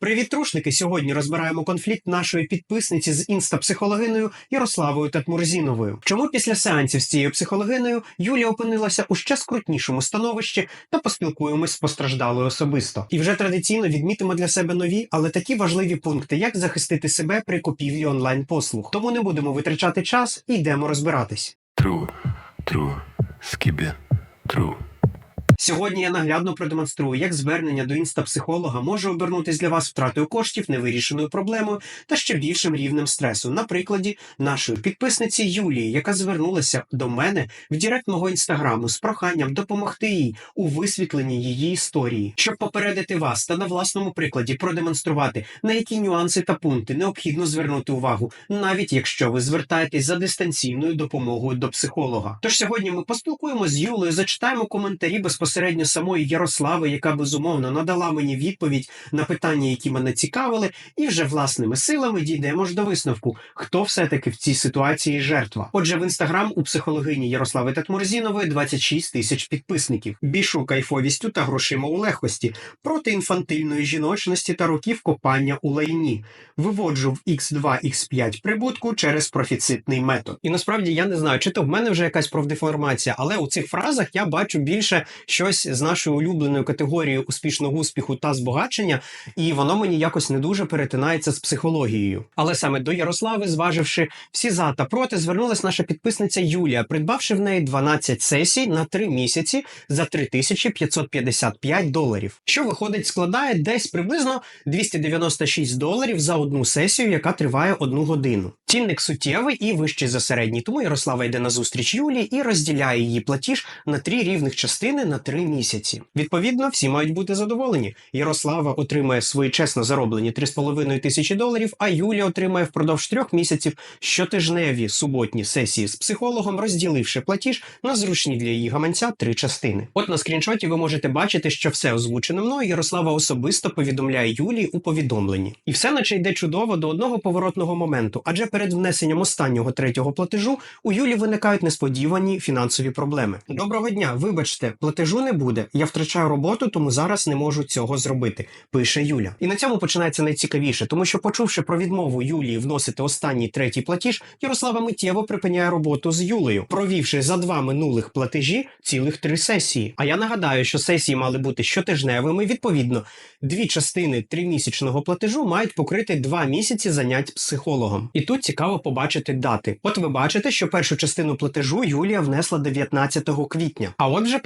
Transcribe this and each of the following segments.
Привіт, трушники! Сьогодні розбираємо конфлікт нашої підписниці з інстапсихологиною Ярославою Татмурзіновою. Чому після сеансів з цією психологиною Юлія опинилася у ще скрутнішому становищі та поспілкуємось з постраждалою особисто. І вже традиційно відмітимо для себе нові, але такі важливі пункти, як захистити себе при купівлі онлайн послуг. Тому не будемо витрачати час і йдемо розбиратись. True, true, skibbe, true. Сьогодні я наглядно продемонструю, як звернення до інстапсихолога може обернутись для вас втратою коштів, невирішеною проблемою та ще більшим рівнем стресу. На прикладі нашої підписниці Юлії, яка звернулася до мене в директ мого інстаграму з проханням допомогти їй у висвітленні її історії, щоб попередити вас та на власному прикладі продемонструвати, на які нюанси та пункти необхідно звернути увагу, навіть якщо ви звертаєтесь за дистанційною допомогою до психолога. Тож сьогодні ми поспілкуємося з Юлею, зачитаємо коментарі безпосередньо самої Ярослави, яка безумовно надала мені відповідь на питання, які мене цікавили, і вже власними силами дійдемо ж до висновку, хто все-таки в цій ситуації жертва. Отже, в інстаграм у психологині Ярослави Татмурзінової 26 тисяч підписників. Бішу кайфовістю та грошима у легкості, проти інфантильної жіночності та років копання у лайні. Виводжу в X2, X5 прибутку через профіцитний метод. І насправді я не знаю, чи то в мене вже якась профдеформація, але у цих фразах я бачу більше щось з нашою улюбленою категорією успішного успіху та збагачення, і воно мені якось не дуже перетинається з психологією. Але саме до Ярослави, зваживши всі за та проти, звернулась наша підписниця Юлія, придбавши в неї 12 сесій на 3 місяці за 3555 доларів. Що виходить, складає десь приблизно 296 доларів за одну сесію, яка триває одну годину. Цінник суттєвий і вищий за середній, тому Ярослава йде на зустріч Юлії і розділяє її платіж на три рівних частини на три місяці. Відповідно, всі мають бути задоволені. Ярослава отримає свої чесно зароблені 3,5 тисячі доларів, а Юлія отримає впродовж трьох місяців щотижневі суботні сесії з психологом, розділивши платіж на зручні для її гаманця три частини. От на скріншоті ви можете бачити, що все озвучено мною Ярослава особисто повідомляє Юлії у повідомленні. І все наче йде чудово до одного поворотного моменту, адже перед внесенням останнього третього платежу у Юлі виникають несподівані фінансові проблеми. Доброго дня, вибачте, платежу не буде. Я втрачаю роботу, тому зараз не можу цього зробити. Пише Юля. І на цьому починається найцікавіше, тому що, почувши про відмову Юлії вносити останній третій платіж, Ярослава миттєво припиняє роботу з Юлею, провівши за два минулих платежі цілих три сесії. А я нагадаю, що сесії мали бути щотижневими. Відповідно, дві частини тримісячного платежу мають покрити два місяці занять психологом. І тут цікаво побачити дати. От ви бачите, що першу частину платежу Юлія внесла 19 квітня. А от вже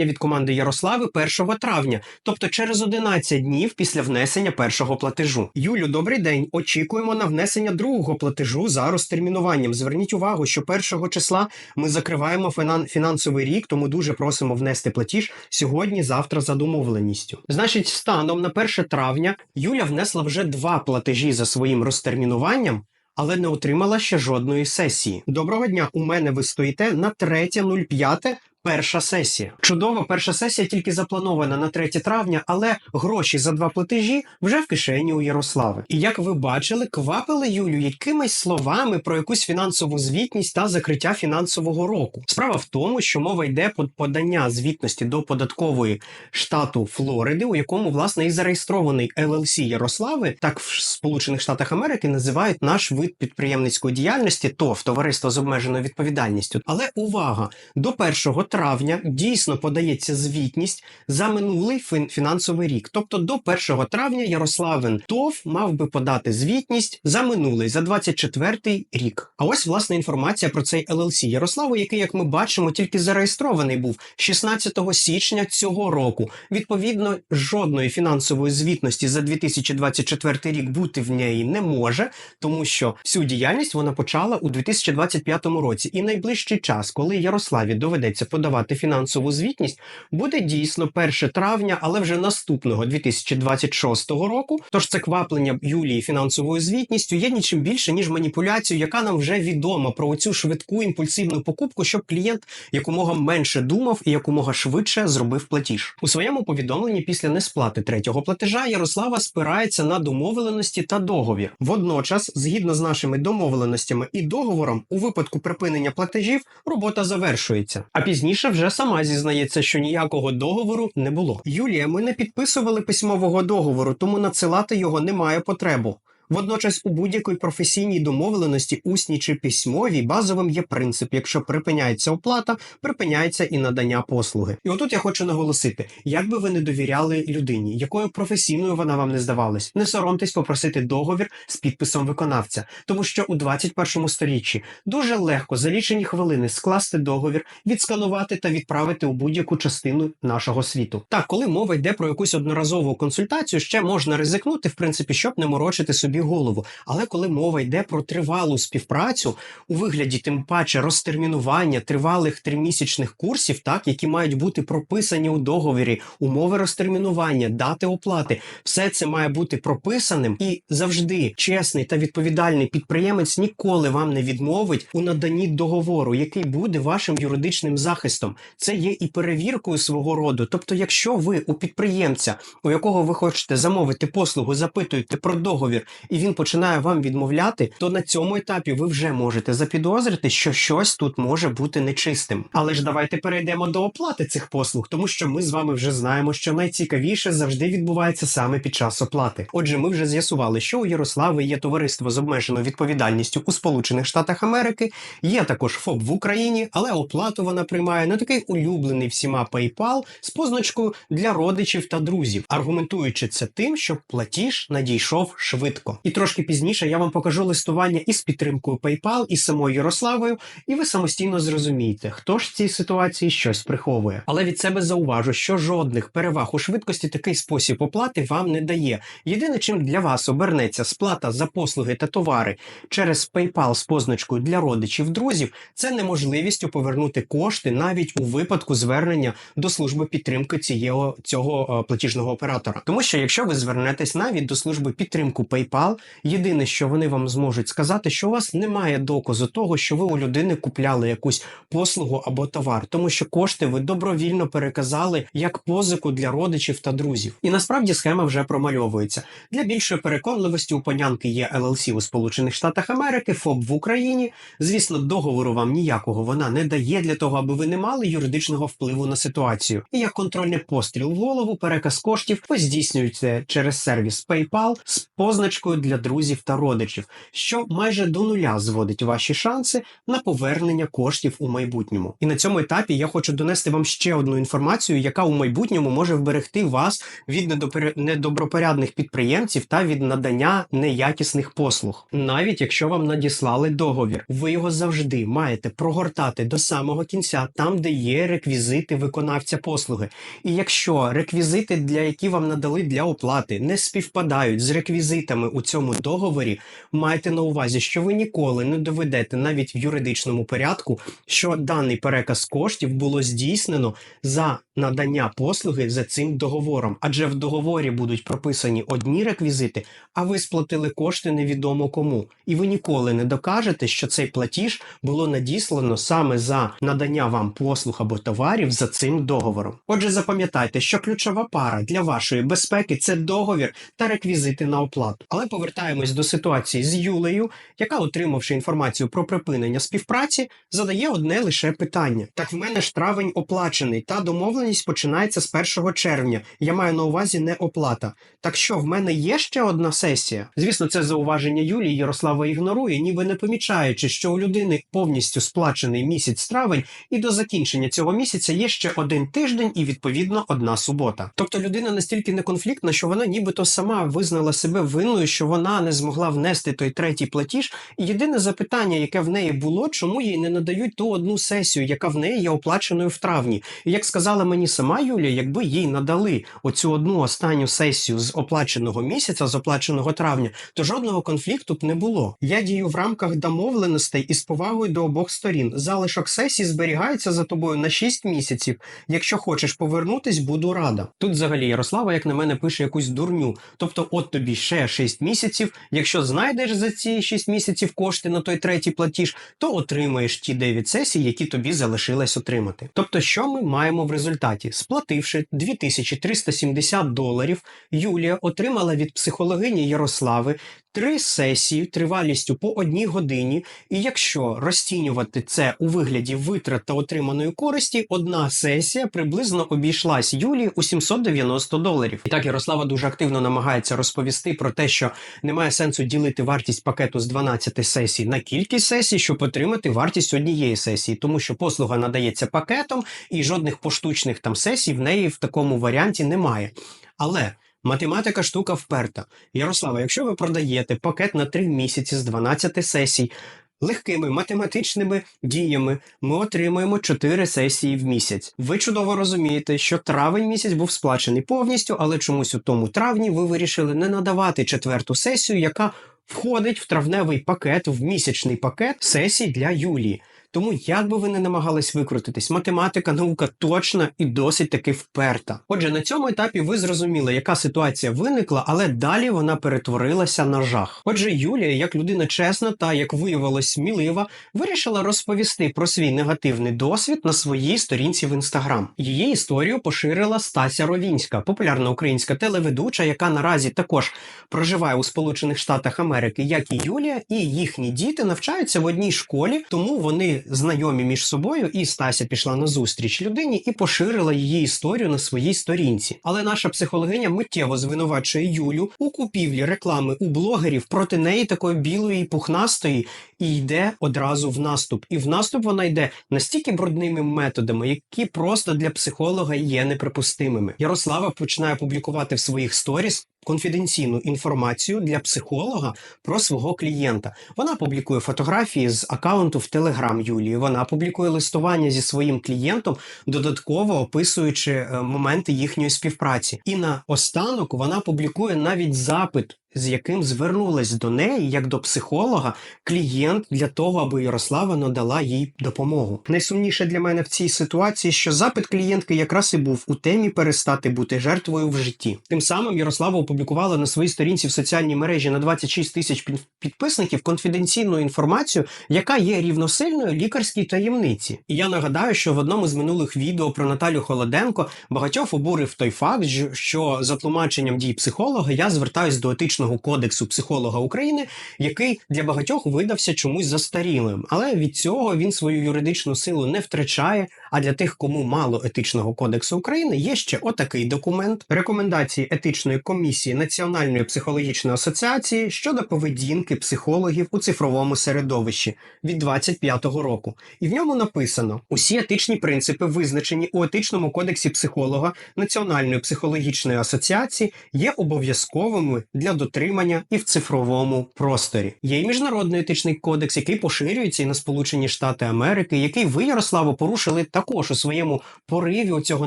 повідомлення від команди Ярослави 1 травня, тобто через 11 днів після внесення першого платежу. Юлю, добрий день. Очікуємо на внесення другого платежу за розтермінуванням. Зверніть увагу, що 1 числа ми закриваємо фінан- фінансовий рік, тому дуже просимо внести платіж сьогодні, завтра за домовленістю. Значить, станом на 1 травня Юля внесла вже два платежі за своїм розтермінуванням. Але не отримала ще жодної сесії. Доброго дня. У мене ви стоїте на 3.05 Перша сесія. Чудово, перша сесія тільки запланована на 3 травня, але гроші за два платежі вже в кишені у Ярослави. І як ви бачили, квапили Юлю якимись словами про якусь фінансову звітність та закриття фінансового року. Справа в тому, що мова йде про подання звітності до податкової штату Флориди, у якому власне і зареєстрований LLC Ярослави, так в Сполучених Штатах Америки називають наш вид підприємницької діяльності ТОВ товариство з обмеженою відповідальністю. Але увага до 1 травня дійсно подається звітність за минулий фін- фінансовий рік. Тобто до 1 травня Ярославин ТОВ мав би подати звітність за минулий, за 24 рік. А ось власне інформація про цей LLC Ярославу, який, як ми бачимо, тільки зареєстрований був 16 січня цього року. Відповідно, жодної фінансової звітності за 2024 рік бути в неї не може, тому що всю діяльність вона почала у 2025 році. І найближчий час, коли Ярославі доведеться подавати фінансову звітність, буде дійсно 1 травня, але вже наступного 2026 року. Тож це кваплення Юлії фінансовою звітністю є нічим більше ніж маніпуляцію, яка нам вже відома про цю швидку імпульсивну покупку, щоб клієнт якомога менше думав і якомога швидше зробив платіж. У своєму повідомленні після несплати третього платежа Ярослава спирається на домовленості та договір. Водночас, згідно з нашими домовленостями і договором, у випадку припинення платежів робота завершується. А пізніше пізніше вже сама зізнається, що ніякого договору не було. Юлія, ми не підписували письмового договору, тому надсилати його немає потреби. Водночас, у будь-якій професійній домовленості, усній чи письмовій, базовим є принцип: якщо припиняється оплата, припиняється і надання послуги. І отут я хочу наголосити: як би ви не довіряли людині, якою професійною вона вам не здавалась, не соромтесь попросити договір з підписом виконавця, тому що у 21 сторіччі дуже легко за лічені хвилини скласти договір, відсканувати та відправити у будь-яку частину нашого світу. Так, коли мова йде про якусь одноразову консультацію, ще можна ризикнути, в принципі, щоб не морочити собі голову. Але коли мова йде про тривалу співпрацю у вигляді, тим паче розтермінування тривалих тримісячних курсів, так які мають бути прописані у договорі, умови розтермінування, дати оплати, все це має бути прописаним і завжди чесний та відповідальний підприємець ніколи вам не відмовить у наданні договору, який буде вашим юридичним захистом. Це є і перевіркою свого роду. Тобто, якщо ви у підприємця, у якого ви хочете замовити послугу, запитуєте про договір, і він починає вам відмовляти, то на цьому етапі ви вже можете запідозрити, що щось тут може бути нечистим. Але ж давайте перейдемо до оплати цих послуг, тому що ми з вами вже знаємо, що найцікавіше завжди відбувається саме під час оплати. Отже, ми вже з'ясували, що у Ярослави є товариство з обмеженою відповідальністю у Сполучених Штатах Америки, є також ФОП в Україні, але оплату вона приймає на такий улюблений всіма PayPal з позначкою для родичів та друзів, аргументуючи це тим, що платіж надійшов швидко. І трошки пізніше я вам покажу листування із підтримкою PayPal і самою Ярославою, і ви самостійно зрозумієте, хто ж в цій ситуації щось приховує. Але від себе зауважу, що жодних переваг у швидкості такий спосіб оплати вам не дає. Єдине, чим для вас обернеться сплата за послуги та товари через PayPal з позначкою для родичів друзів, це неможливістю повернути кошти навіть у випадку звернення до служби підтримки цієї цього е, платіжного оператора. Тому що якщо ви звернетесь навіть до служби підтримку PayPal, єдине, що вони вам зможуть сказати, що у вас немає доказу того, що ви у людини купляли якусь послугу або товар, тому що кошти ви добровільно переказали як позику для родичів та друзів. І насправді схема вже промальовується. Для більшої переконливості у панянки є LLC у Сполучених Штатах Америки, ФОП в Україні. Звісно, договору вам ніякого вона не дає для того, аби ви не мали юридичного впливу на ситуацію. І як контрольний постріл в голову, переказ коштів ви здійснюєте через сервіс PayPal з позначкою для друзів та родичів, що майже до нуля зводить ваші шанси на повернення коштів у майбутньому. І на цьому етапі я хочу донести вам ще одну інформацію, яка у майбутньому може вберегти вас від недобропорядних підприємців та від надання неякісних послуг. Навіть якщо вам надіслали договір, ви його завжди маєте прогортати до самого кінця, там де є реквізити виконавця послуги. І якщо реквізити, для які вам надали для оплати, не співпадають з реквізитами у цьому договорі, майте на увазі, що ви ніколи не доведете навіть в юридичному порядку, що даний переказ коштів було здійснено за надання послуги за цим договором, адже в договорі будуть прописані одні реквізити, а ви сплатили кошти невідомо кому, і ви ніколи не докажете, що цей платіж було надіслано саме за надання вам послуг або товарів за цим договором. Отже, запам'ятайте, що ключова пара для вашої безпеки це договір та реквізити на оплату. Але повертаємось до ситуації з Юлею, яка, отримавши інформацію про припинення співпраці, задає одне лише питання: так в мене ж травень оплачений, та домовленість починається з 1 червня. Я маю на увазі не оплата. Так що в мене є ще одна сесія? Звісно, це зауваження Юлії Ярослава ігнорує, ніби не помічаючи, що у людини повністю сплачений місяць травень, і до закінчення цього місяця є ще один тиждень і відповідно одна субота. Тобто людина настільки неконфліктна, що вона нібито сама визнала себе винною, що вона не змогла внести той третій платіж. І єдине запитання, яке в неї було, чому їй не надають ту одну сесію, яка в неї є оплаченою в травні. І як сказала мені сама Юлія, якби їй надали оцю одну останню сесію з оплаченого місяця, з оплаченого травня, то жодного конфлікту б не було. Я дію в рамках домовленостей із повагою до обох сторін. Залишок сесії зберігається за тобою на 6 місяців. Якщо хочеш повернутись, буду рада. Тут взагалі Ярослава, як на мене, пише якусь дурню. Тобто, от тобі ще 6 місяців. Якщо знайдеш за ці 6 місяців кошти на той третій платіж, то отримаєш ті 9 сесій, які тобі залишилось отримати. Тобто, що ми маємо в результаті? Сплативши 2370 доларів, Юлія отримала від психологині Ярослави три сесії тривалістю по одній годині, і якщо розцінювати це у вигляді витрат та отриманої користі, одна сесія приблизно обійшлась Юлії у 790 доларів. І так Ярослава дуже активно намагається розповісти про те, що немає сенсу ділити вартість пакету з 12 сесій на кількість сесій, щоб отримати вартість однієї сесії, тому що послуга надається пакетом, і жодних поштучних там сесій в неї в такому варіанті немає. Але математика штука вперта. Ярослава, якщо ви продаєте пакет на 3 місяці з 12 сесій, легкими математичними діями ми отримуємо 4 сесії в місяць. Ви чудово розумієте, що травень місяць був сплачений повністю, але чомусь у тому травні ви вирішили не надавати четверту сесію, яка входить в травневий пакет, в місячний пакет сесій для Юлії. Тому як би ви не намагались викрутитись, математика, наука точна і досить таки вперта. Отже, на цьому етапі ви зрозуміли, яка ситуація виникла, але далі вона перетворилася на жах. Отже, Юлія, як людина чесна та як виявилось смілива, вирішила розповісти про свій негативний досвід на своїй сторінці в інстаграм. Її історію поширила Стася Ровінська, популярна українська телеведуча, яка наразі також проживає у Сполучених Штатах Америки, як і Юлія, і їхні діти навчаються в одній школі, тому вони знайомі між собою. І Стася пішла на зустріч людині і поширила її історію на своїй сторінці. Але наша психологиня миттєво звинувачує Юлю у купівлі реклами у блогерів проти неї такої білої пухнастої, і йде одразу в наступ. І в наступ вона йде настільки брудними методами, які просто для психолога є неприпустимими. Ярослава починає публікувати в своїх сторіс конфіденційну інформацію для психолога про свого клієнта. Вона публікує фотографії з акаунту в Телеграм Юлії. Вона публікує листування зі своїм клієнтом, додатково описуючи е, моменти їхньої співпраці. І на останок вона публікує навіть запит. З яким звернулась до неї як до психолога клієнт для того, аби Ярослава надала їй допомогу. Найсумніше для мене в цій ситуації, що запит клієнтки якраз і був у темі перестати бути жертвою в житті. Тим самим Ярослава опублікувала на своїй сторінці в соціальній мережі на 26 тисяч під- підписників конфіденційну інформацію, яка є рівносильною лікарській таємниці. І я нагадаю, що в одному з минулих відео про Наталю Холоденко багатьох обурив той факт, що за тлумаченням дій психолога я звертаюсь до етичного кодексу психолога України, який для багатьох видався чомусь застарілим. Але від цього він свою юридичну силу не втрачає. А для тих, кому мало етичного кодексу України, є ще отакий документ рекомендації етичної комісії Національної психологічної асоціації щодо поведінки психологів у цифровому середовищі від 25-го року. І в ньому написано: усі етичні принципи, визначені у етичному кодексі психолога Національної психологічної асоціації, є обов'язковими для дотримання і в цифровому просторі. Є й міжнародний етичний кодекс, який поширюється і на Сполучені Штати Америки, який ви, Ярославо, порушили також у своєму пориві у цього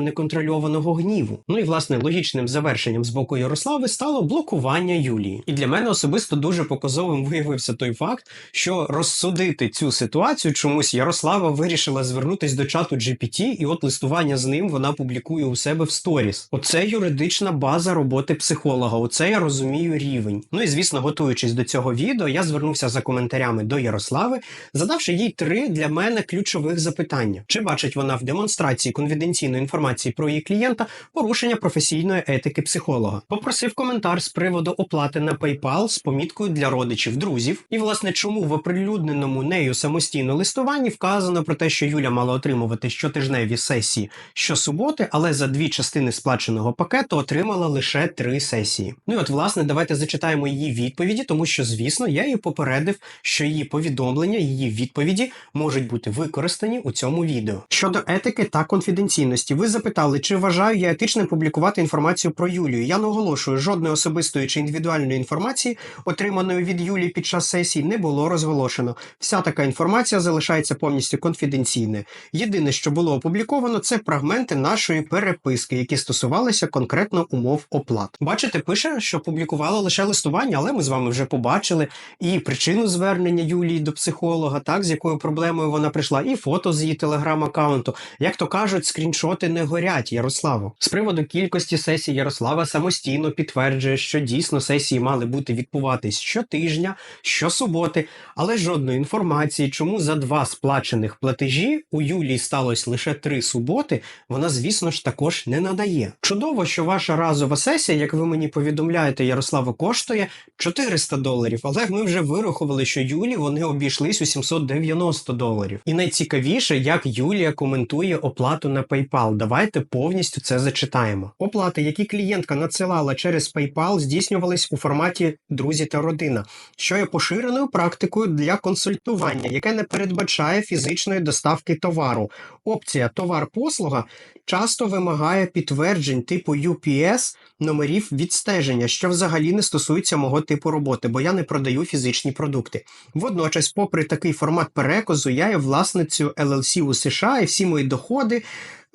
неконтрольованого гніву. Ну і власне логічним завершенням з боку Ярослави стало блокування Юлії. І для мене особисто дуже показовим виявився той факт, що розсудити цю ситуацію чомусь Ярослава вирішила звернутись до чату GPT, і от листування з ним вона публікує у себе в сторіс. Оце юридична база роботи психолога. Оце я розумію рівень. Ну і звісно, готуючись до цього відео, я звернувся за коментарями до Ярослави, задавши їй три для мене ключових запитання: чи бачить вона в демонстрації конфіденційної інформації про її клієнта порушення професійної етики психолога? Попросив коментар з приводу оплати на PayPal з поміткою для родичів, друзів. І власне, чому в оприлюдненому нею самостійно листуванні вказано про те, що Юля мала отримувати щотижневі сесії щосуботи, але за дві частини сплаченого пакету отримала лише три сесії. Ну і от, власне, давайте зачитаємо її відповіді, тому що, звісно, я її попередив, що її повідомлення, її відповіді можуть бути використані у цьому відео. Щодо етики та конфіденційності, ви запитали, чи вважаю я етичним публікувати інформацію про Юлію. Я наголошую, жодної особистої чи індивідуальної інформації, отриманої від Юлії під час сесії, не було розголошено. Вся така інформація залишається повністю конфіденційною. Єдине, що було опубліковано, це фрагменти нашої переписки, які стосувалися конкретно умов оплат. Бачите, пише, що публікувала лише листування, але ми з вами вже побачили і причину звернення Юлії до психолога, так з якою проблемою вона прийшла, і фото з її телеграм-аккаунту. Аккаунту. Як то кажуть, скріншоти не горять, Ярославо. З приводу кількості сесій Ярослава самостійно підтверджує, що дійсно сесії мали бути відбуватись щотижня, щосуботи, але жодної інформації, чому за два сплачених платежі у Юлії сталося лише три суботи, вона, звісно ж, також не надає. Чудово, що ваша разова сесія, як ви мені повідомляєте, Ярославо, коштує 400 доларів, але ми вже вирахували, що Юлі вони обійшлись у 790 доларів. І найцікавіше, як Юлія коментує оплату на PayPal. Давайте повністю це зачитаємо. Оплати, які клієнтка надсилала через PayPal, здійснювались у форматі друзі та родина, що є поширеною практикою для консультування, яке не передбачає фізичної доставки товару. Опція товар-послуга часто вимагає підтверджень типу UPS номерів відстеження, що взагалі не стосується мого типу роботи, бо я не продаю фізичні продукти. Водночас, попри такий формат переказу, я є власницею LLC у США і всі мої доходи.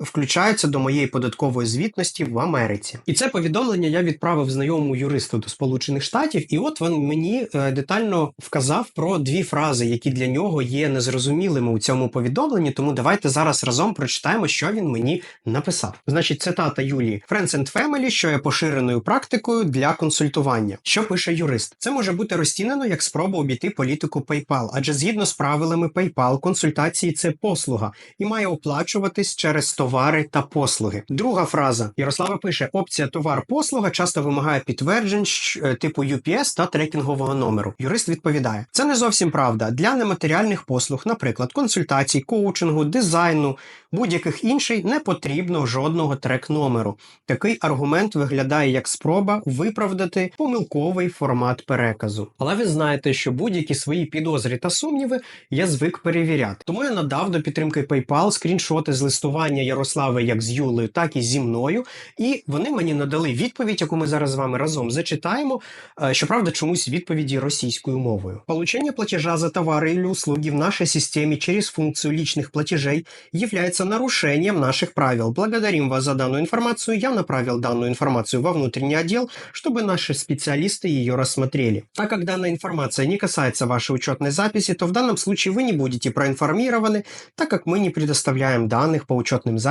Включаються до моєї податкової звітності в Америці, і це повідомлення я відправив знайомому юристу до Сполучених Штатів, і от він мені е, детально вказав про дві фрази, які для нього є незрозумілими у цьому повідомленні. Тому давайте зараз разом прочитаємо, що він мені написав. Значить, цитата Юлії Friends and Family, що є поширеною практикою для консультування. Що пише юрист? Це може бути розцінено як спроба обійти політику PayPal, адже згідно з правилами PayPal, консультації це послуга і має оплачуватись через товари та послуги. Друга фраза Ярослава пише: опція товар-послуга часто вимагає підтверджень е, типу UPS та трекінгового номеру. Юрист відповідає: це не зовсім правда. Для нематеріальних послуг, наприклад, консультацій, коучингу, дизайну, будь-яких інших, не потрібно жодного трек-номеру. Такий аргумент виглядає як спроба виправдати помилковий формат переказу. Але ви знаєте, що будь-які свої підозри та сумніви я звик перевіряти. Тому я надав до підтримки PayPal скріншоти з листування Ярослави як з Юлею, так і зі мною. І вони мені надали відповідь, яку ми зараз з вами разом зачитаємо. Е, Щоправда, чомусь відповіді російською мовою. Получение платежа за товары или услуги в нашей системе через функцию личных платежей является нарушением наших правил. Благодарим вас за данную информацию. Я направил данную информацию во внутренний отдел, чтобы наши специалисты ее рассмотрели. Так как данная информация не касается вашей учетной записи, то в данном случае вы не будете проинформированы, так как мы не предоставляем данных по учетним записям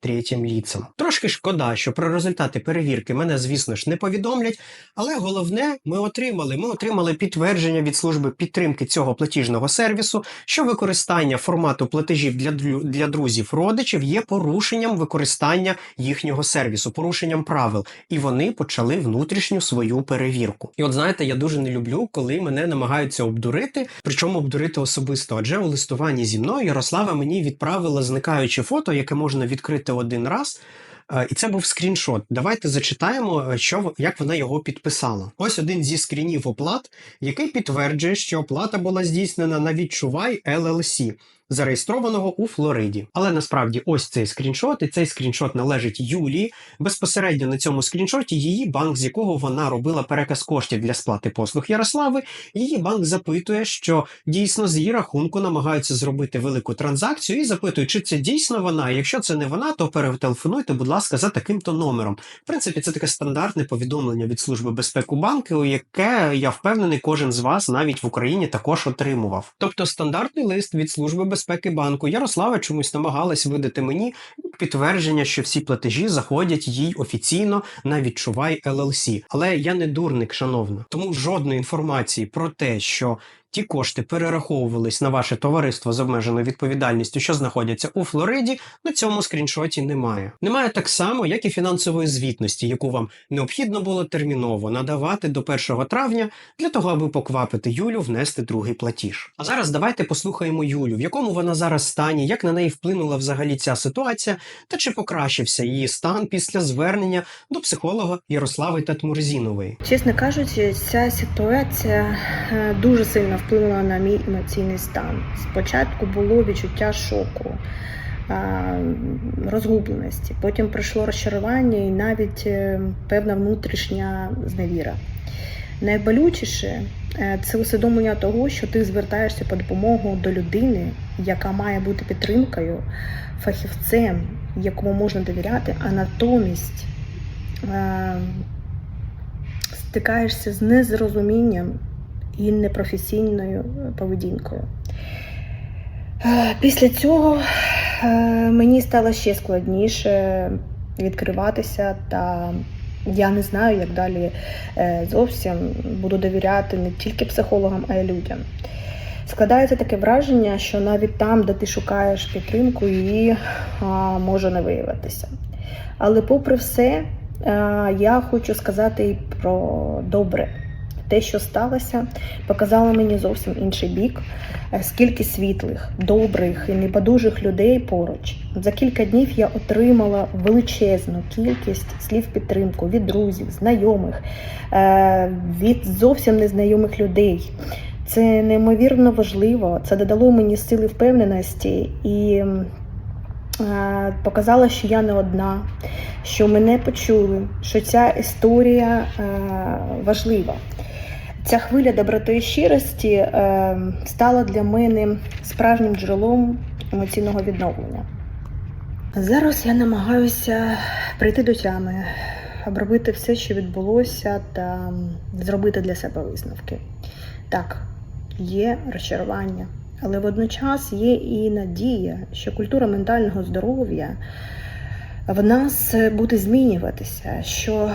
третім лицам. Трошки шкода, що про результати перевірки мене, звісно ж, не повідомлять, але головне, ми отримали. Ми отримали підтвердження від служби підтримки цього платіжного сервісу, що використання формату платежів для, для друзів родичів є порушенням використання їхнього сервісу, порушенням правил, і вони почали внутрішню свою перевірку. І от знаєте, я дуже не люблю, коли мене намагаються обдурити, причому обдурити особисто. Адже у листуванні зі мною Ярослава мені відправила зникаюче фото, яке можна відкрити один раз. Е, І це був скріншот. Давайте зачитаємо, е, що як вона його підписала. Ось один зі скрінів оплат, який підтверджує, що оплата була здійснена на відчувай LLC, зареєстрованого у Флориді. Але насправді ось цей скріншот, і цей скріншот належить Юлії. Безпосередньо на цьому скріншоті її банк, з якого вона робила переказ коштів для сплати послуг Ярослави. Її банк запитує, що дійсно з її рахунку намагаються зробити велику транзакцію і запитує, чи це дійсно вона. Якщо це не вона, то перетелефонуйте, будь ласка, за таким-то номером. В принципі, це таке стандартне повідомлення від служби безпеки банку, яке я впевнений, кожен з вас навіть в Україні також отримував. Тобто стандартний лист від служби безпеки банку Ярослава чомусь намагалась видати мені підтвердження, що всі платежі заходять їй офіційно на відчувай LLC. Але я не дурник, шановна. Тому жодної інформації про те, що ті кошти перераховувались на ваше товариство з обмеженою відповідальністю, що знаходяться у Флориді, на цьому скріншоті немає. Немає так само, як і фінансової звітності, яку вам необхідно було терміново надавати до 1 травня для того, аби поквапити Юлю внести другий платіж. А зараз давайте послухаємо Юлю, в якому вона зараз стані, як на неї вплинула взагалі ця ситуація, та чи покращився її стан після звернення до психолога Ярослави Татмурзінової. Чесно кажучи, ця ситуація е, дуже сильно вплинула на мій емоційний стан. Спочатку було відчуття шоку, розгубленості, потім прийшло розчарування і навіть е, певна внутрішня зневіра. Найболючіше е, це усвідомлення того, що ти звертаєшся по допомогу до людини, яка має бути підтримкою, фахівцем, якому можна довіряти, а натомість е, стикаєшся з незрозумінням і непрофесійною поведінкою. Е, Після цього е, мені стало ще складніше відкриватися, та я не знаю, як далі е, зовсім буду довіряти не тільки психологам, а й людям. Складається таке враження, що навіть там, де ти шукаєш підтримку, її а, може не виявитися. Але попри все, я хочу сказати і про добре. Те, що сталося, показало мені зовсім інший бік. Е, Скільки світлих, добрих і небайдужих людей поруч. За кілька днів я отримала величезну кількість слів підтримку від друзів, знайомих, е, від зовсім незнайомих людей. Це неймовірно важливо. Це додало мені сили впевненості і е, показало, що я не одна, що мене почули, що ця історія важлива. Ця хвиля доброти і щирості е, стала для мене справжнім джерелом емоційного відновлення. Зараз я намагаюся прийти до тями, обробити все, що відбулося, та зробити для себе висновки. Так, є розчарування, але водночас є і надія, що культура ментального здоров'я в нас буде змінюватися, що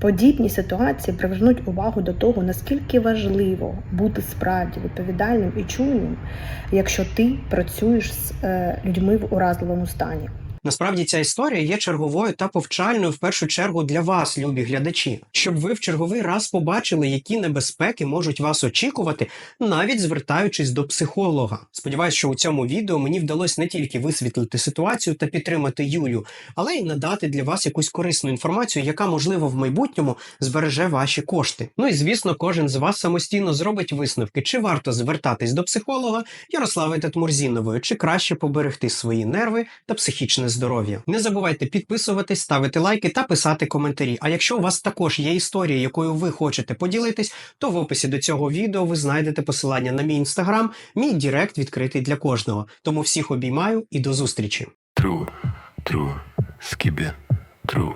подібні ситуації привернуть увагу до того, наскільки важливо бути справді відповідальним і чуйним, якщо ти працюєш з е, людьми в уразливому стані. Насправді ця історія є черговою та повчальною в першу чергу для вас, любі глядачі, щоб ви в черговий раз побачили, які небезпеки можуть вас очікувати, навіть звертаючись до психолога. Сподіваюсь, що у цьому відео мені вдалося не тільки висвітлити ситуацію та підтримати Юлю, але й надати для вас якусь корисну інформацію, яка можливо в майбутньому збереже ваші кошти. Ну і звісно, кожен з вас самостійно зробить висновки, чи варто звертатись до психолога Ярослави Татмурзінової, чи краще поберегти свої нерви та психічне здоров'я. Не забувайте підписуватись, ставити лайки та писати коментарі. А якщо у вас також є історія, якою ви хочете поділитись, то в описі до цього відео ви знайдете посилання на мій інстаграм, мій Дірект відкритий для кожного. Тому всіх обіймаю і до зустрічі. True, true, skibbe, true.